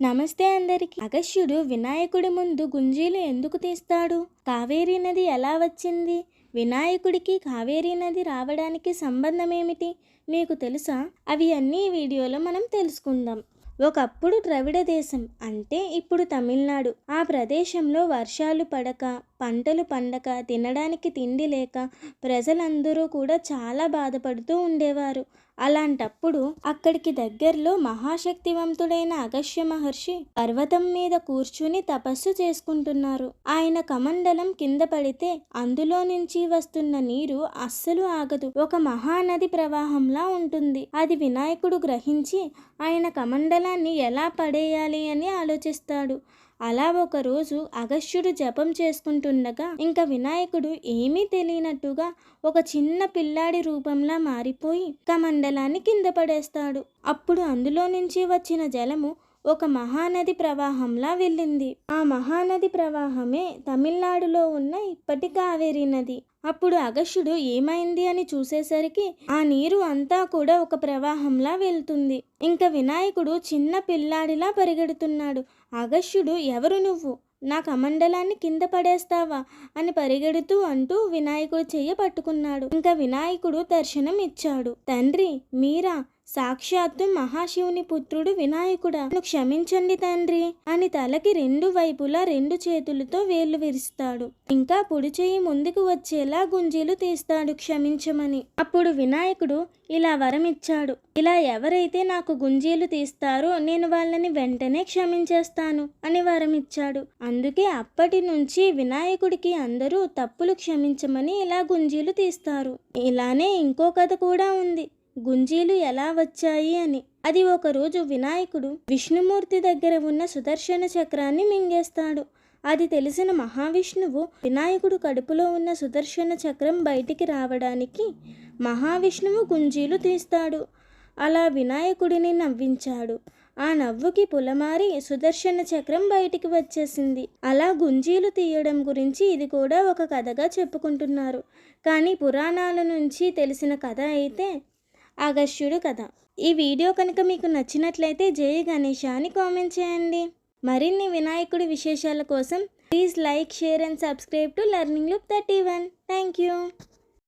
నమస్తే అందరికి. అగస్యుడు వినాయకుడి ముందు గుంజీలు ఎందుకు తీస్తాడు? కావేరీ నది ఎలా వచ్చింది? వినాయకుడికి కావేరీ నది రావడానికి సంబంధం ఏమిటి? మీకు తెలుసా? అవి అన్నీ వీడియోలో మనం తెలుసుకుందాం. ఒకప్పుడు ద్రవిడ దేశం అంటే ఇప్పుడు తమిళనాడు. ఆ ప్రదేశంలో వర్షాలు పడక పంటలు పండక తినడానికి తిండి లేక ప్రజలందరూ కూడా చాలా బాధపడుతూ ఉండేవారు. అలాంటప్పుడు అక్కడికి దగ్గరలో మహాశక్తివంతుడైన అగస్య మహర్షి పర్వతం మీద కూర్చుని తపస్సు చేసుకుంటున్నారు. ఆయన కమండలం కింద పడితే అందులో నుంచి వస్తున్న నీరు అస్సలు ఆగదు. ఒక మహానది ప్రవాహంలా ఉంటుంది. అది వినాయకుడు గ్రహించి ఆయన కమండలాన్ని ఎలా పడేయాలి అని ఆలోచిస్తాడు. అలా ఒకరోజు అగస్త్యుడు జపం చేసుకుంటుండగా ఇంకా వినాయకుడు ఏమీ తెలియనట్టుగా ఒక చిన్న పిల్లాడి రూపంలా మారిపోయి కమండలాన్ని కింద పడేస్తాడు. అప్పుడు అందులో నుంచి వచ్చిన జలము ఒక మహానది ప్రవాహంలా వెళ్ళింది. ఆ మహానది ప్రవాహమే తమిళనాడులో ఉన్న ఇప్పటి కావేరీ నది. అప్పుడు అగస్యుడు ఏమైంది అని చూసేసరికి ఆ నీరు అంతా కూడా ఒక ప్రవాహంలా వెళ్తుంది. ఇంకా వినాయకుడు చిన్న పిల్లాడిలా పరిగెడుతున్నాడు. అగస్యుడు ఎవరు నువ్వు? నా కమండలాన్ని కింద పడేస్తావా? అని పరిగెడుతూ అంటూ వినాయకుడు చెయ్య పట్టుకున్నాడు. ఇంకా వినాయకుడు దర్శనం ఇచ్చాడు తండ్రి మీరా? సాక్షాత్తు మహాశివుని పుత్రుడు వినాయకుడా. నన్ను క్షమించండి తండ్రి అని తలకి రెండు వైపులా రెండు చేతులతో వేళ్ళు విరుస్తాడు. ఇంకా పొడి చేయి ముందుకు వచ్చేలా గుంజీలు తీస్తాడు క్షమించమని. అప్పుడు వినాయకుడు ఇలా వరం ఇచ్చాడు ఇలా ఎవరైతే నాకు గుంజీలు తీస్తారో నేను వాళ్ళని వెంటనే క్షమించేస్తాను అని వరం ఇచ్చాడు అందుకే అప్పటి నుంచి వినాయకుడికి అందరూ తప్పులు క్షమించమని ఇలా గుంజీలు తీస్తారు. ఇలానే ఇంకో కథ కూడా ఉంది. గుంజీలు ఎలా వచ్చాయి అని. అది ఒకరోజు వినాయకుడు విష్ణుమూర్తి దగ్గర ఉన్న సుదర్శన చక్రాన్ని మింగేస్తాడు. అది తెలిసిన మహావిష్ణువు వినాయకుడు కడుపులో ఉన్న సుదర్శన చక్రం బయటికి రావడానికి మహావిష్ణువు గుంజీలు తీస్తాడు. అలా వినాయకుడిని నవ్వించాడు. ఆ నవ్వుకి పులమారి సుదర్శన చక్రం బయటికి వచ్చేసింది. అలా గుంజీలు తీయడం గురించి ఇది కూడా ఒక కథగా చెప్పుకుంటున్నారు. కానీ పురాణాల నుంచి తెలిసిన కథ అయితే అగస్యుడు కథ ఈ వీడియో కనుక మీకు నచ్చినట్లయితే జయ గణేష అని కామెంట్ చేయండి. మరిన్ని వినాయకుడి విశేషాల కోసం please like share and subscribe to learning loop thirty one. Thank you